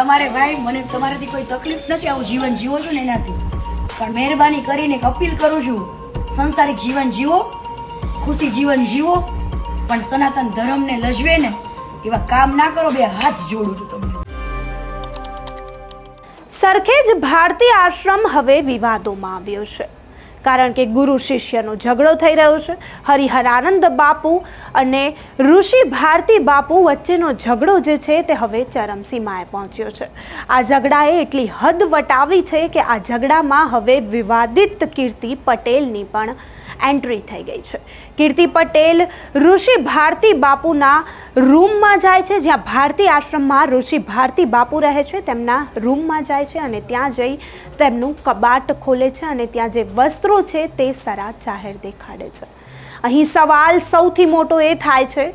તમારે ભાઈ, મને તમારાથી કોઈ તકલીફ નથી, આવું જીવન જીવો છો ને એનાથી. પણ મહેરબાની કરીને અપીલ કરું છું. સંસારિક જીવન જીવો, ખુશી જીવન જીવો, પણ સનાતન ધર્મને લજવે ને એવા કામ ના કરો, બે હાથ જોડું છું તમને. સરખેજ ભારતી આશ્રમ હવે વિવાદોમાં આવ્યો છે. કારણ કે ગુરુ શિષ્યનો ઝઘડો થઈ રહ્યો છે. હરિહરાનંદ બાપુ અને ઋષિ ભારતી બાપુ વચ્ચેનો ઝઘડો જે છે તે હવે ચરમસીમાએ પહોંચ્યો છે. આ ઝઘડાએ એટલી હદ વટાવી છે કે આ ઝઘડામાં હવે વિવાદિત કીર્તિ પટેલની પણ એન્ટ્રી થઈ ગઈ છે. કીર્તિ પટેલ ઋષિ ભારતી બાપુના રૂમમાં જાય છે. જ્યાં ભારતી આશ્રમમાં ઋષિ ભારતી બાપુ રહે છે. તેમના રૂમમાં જાય છે અને ત્યાં જઈ તેમનું કબાટ ખોલે છે અને ત્યાં જે વસ્ત્રો છે તે સરા જાહેર દેખાડે છે. અહીં સવાલ સૌથી મોટો એ થાય છે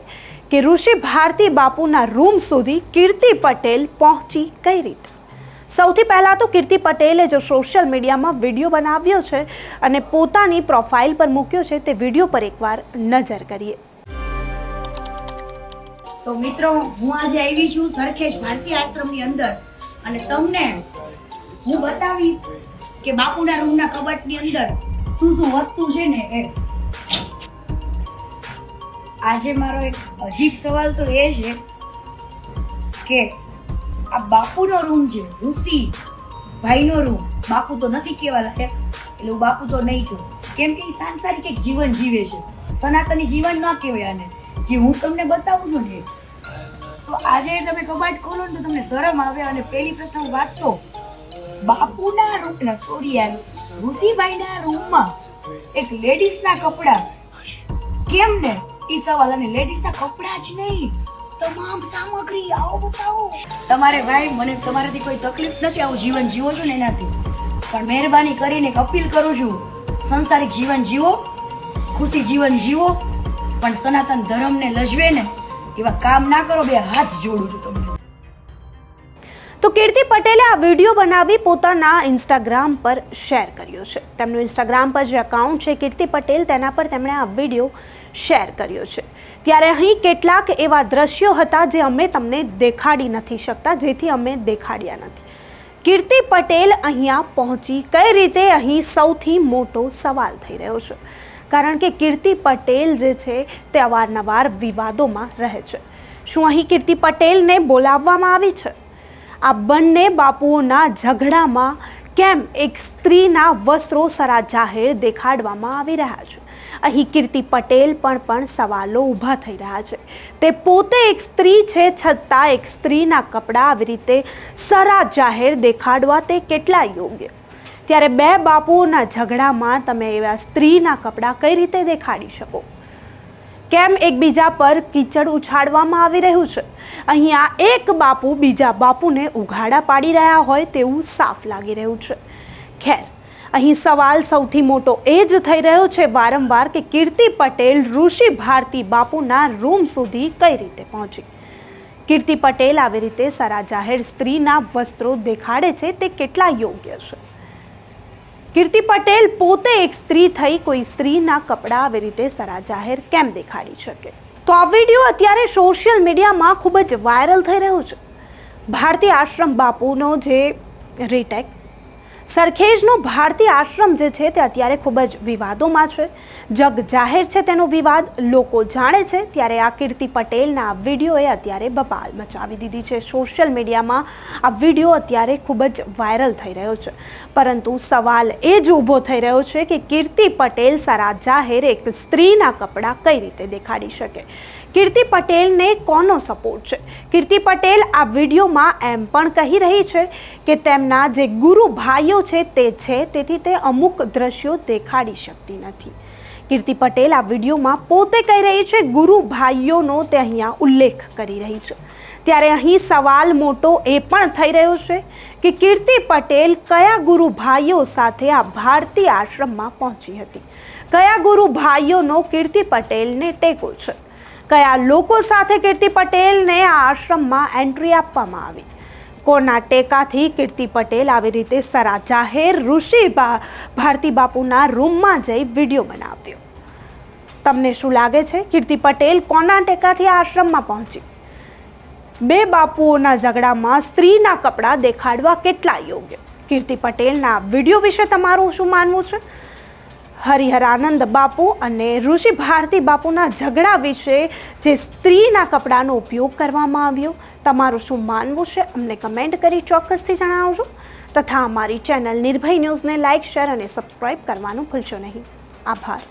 કે ઋષિ ભારતી બાપુના રૂમ સુધી કીર્તિ પટેલ પહોંચી કઈ રીતે? સૌથી પહેલાં તો કીર્તિ પટેલે જો સોશિયલ મીડિયામાં વીડિયો બનાવ્યો છે અને પોતાની પ્રોફાઇલ પર મૂક્યો છે, તે વીડિયો પર એકવાર નજર કરીએ. તો મિત્રો, હું આજે આવી છું સરખેજ ભારતીય આશ્રમની અંદર અને તમને હું બતાવીશ કે બાપુના રૂમના કબાટની અંદર શું શું વસ્તુ છે ને એ. આજે મારો એક અજીબ સવાલ તો એ છે કે આ બાપુનો રૂમ છે ઋષિ ભાઈનો રૂમ બાપુ તો નથી કહેવા લાયક, એટલે હું બાપુ તો નહીં કહું. કેમ કે એ સાંસારિક એક જીવન જીવે છે. સનાતની જીવન ન કહેવાય આને. જે હું તમને બતાવું છું ને, તો આજે તમે કબાટ ખોલો ને તો તમને શરમ આવે અને પહેલી પ્રથમ વાત તો, બાપુના રૂમના સોરી યાર, ઋષિભાઈના રૂમમાં એક લેડીઝના કપડાં. કેમ ને? એ સવાલ, અને લેડીઝના કપડાં જ નહીં. તમામ સામગ્રી આવો બતાવો. તમારે ભાઈ, મને તમારાથી કોઈ તકલીફ નથી, આવું જીવન જીવો છો ને એનાથી. પણ મહેરબાની કરીને એક અપીલ કરું છું. સંસારિક જીવન જીવો, ખુશી જીવન જીવો, પણ સનાતન ધર્મને લજવે ને એવા કામ ના કરો, બે હાથ જોડું છું તમને. કીર્તિ પટેલે આ વીડિયો બનાવી પોતાના ઇન્સ્ટાગ્રામ પર શેર કર્યો છે. તેમનું ઇન્સ્ટાગ્રામ પર જે એકાઉન્ટ છે, કીર્તિ પટેલ, તેના પર તેમણે આ વીડિયો શેર કર્યો છે. ત્યારે અહીં કેટલાક એવા દ્રશ્યો હતા જે અમે તમને દેખાડી નથી શકતા, જેથી અમે દેખાડ્યા નથી. કીર્તિ પટેલ અહીંયા પહોંચી કઈ રીતે? અહીં સૌથી મોટો સવાલ થઈ રહ્યો છે. કારણ કે કીર્તિ પટેલ જે છે, તે અવારનવાર વિવાદોમાં રહે છે. શું અહીં કીર્તિ પટેલને બોલાવવામાં આવી છે? આ બંને બાપુઓના ઝઘડામાં કેમ એક સ્ત્રીના વસ્ત્રો સરા જાહેર દેખાડવામાં આવી રહ્યા છે? અહીં કીર્તિ પટેલ પણ પણ સવાલો ઊભા થઈ રહ્યા છે. તે પોતે એક સ્ત્રી છે છતાં એક સ્ત્રીના કપડાં આવી રીતે સરા જાહેર દેખાડવા તે કેટલા યોગ્ય? ત્યારે બે બાપુઓના ઝઘડામાં તમે એવા સ્ત્રીના કપડાં કઈ રીતે દેખાડી શકો? કેમ એકબીજા પર કીચડ ઉછાળવામાં આવી રહ્યું છે? અહીંયા એક બાપુ બીજા બાપુને ઉઘાડા પાડી રહ્યા હોય તેવું સાફ લાગી રહ્યું છે. ખેર, અહીં સવાલ સૌથી મોટો એ જ થઈ રહ્યો છે વારંવાર કે કીર્તિ પટેલ ઋષિ ભારતી બાપુના રૂમ સુધી કઈ રીતે પહોંચી? કીર્તિ પટેલ આવી રીતે સરા જાહેર સ્ત્રીના વસ્ત્રો દેખાડે છે તે કેટલા યોગ્ય છે? કીર્તિ પટેલ પોતે એક સ્ત્રી થઈ કોઈ સ્ત્રીના કપડાં આવી રીતે સરા જાહેર કેમ દેખાડી શકે? તો આ વીડિયો અત્યારે સોશિયલ મીડિયામાં ખૂબ જ વાયરલ થઈ રહ્યો છે. ભારતીય આશ્રમ બાપુનો જે રીટેક સરખેજનો ભારતીય આશ્રમ જે છે તે અત્યારે ખૂબ જ વિવાદોમાં છે. જગ જાહેર છે તેનો વિવાદ, લોકો જાણે છે, ત્યારે આ કીર્તિ પટેલના વિડીયોએ અત્યારે બબાલ મચાવી દીધી છે. સોશિયલ મીડિયામાં આ વીડિયો અત્યારે ખૂબ જ વાયરલ થઈ રહ્યો છે. પરંતુ સવાલ એ જ ઊભો થઈ રહ્યો છે કે કીર્તિ પટેલ સારા જાહેર એક સ્ત્રીના કપડાં કઈ રીતે દેખાડી શકે? કીર્તિ પટેલને કોનો સપોર્ટ છે? કીર્તિ પટેલ આ વિડીયોમાં એમ પણ કહી રહી છે કે તેમના જે ગુરુ ભાઈઓ છે તે છે, તેથી તે અમુક દ્રશ્યો દેખાડી શકતી નથી. કીર્તિ પટેલ આ વિડીયોમાં પોતે કહી રહી છે, ગુરુ ભાઈઓનો તે અહીંયા ઉલ્લેખ કરી રહી છે. ત્યારે અહીં સવાલ મોટો એ પણ થઈ રહ્યો છે કે કીર્તિ પટેલ કયા ગુરુ ભાઈઓ સાથે આ ભારતીય આશ્રમમાં પહોંચી હતી? કયા ગુરુ ભાઈઓનો કીર્તિ પટેલને ટેકો છે? કયા લોકો સાથે કીર્તિ પટેલને આ આશ્રમમાં એન્ટ્રી આપવામાં આવી? કોના ટેકાથી કીર્તિ પટેલ આવી રીતે સરા જાહેર, ઋષિ ભારતી બાપુના રૂમમાં જઈ વીડિયો બનાવ્યો. તમને શું લાગે છે? કીર્તિ પટેલ કોના ટેકાથી આશ્રમમાં પહોંચી. બે બાપુઓના ઝઘડામાં સ્ત્રીના કપડાં દેખાડવા કેટલા યોગ્ય? કીર્તિ પટેલના વીડિયો વિશે તમારું શું માનવું છે? હરિહરાનંદ બાપુ અને ઋષિ ભારતી બાપુના ઝઘડા વિશે જે સ્ત્રીના કપડાનો ઉપયોગ કરવામાં આવ્યો, તમારું શું માનવું છે? અમને કમેન્ટ કરી ચોક્કસથી જણાવજો. તથા અમારી ચેનલ નિર્ભય ન્યૂઝને લાઇક, શેર અને સબસ્ક્રાઇબ કરવાનું ભૂલશો નહીં. આભાર.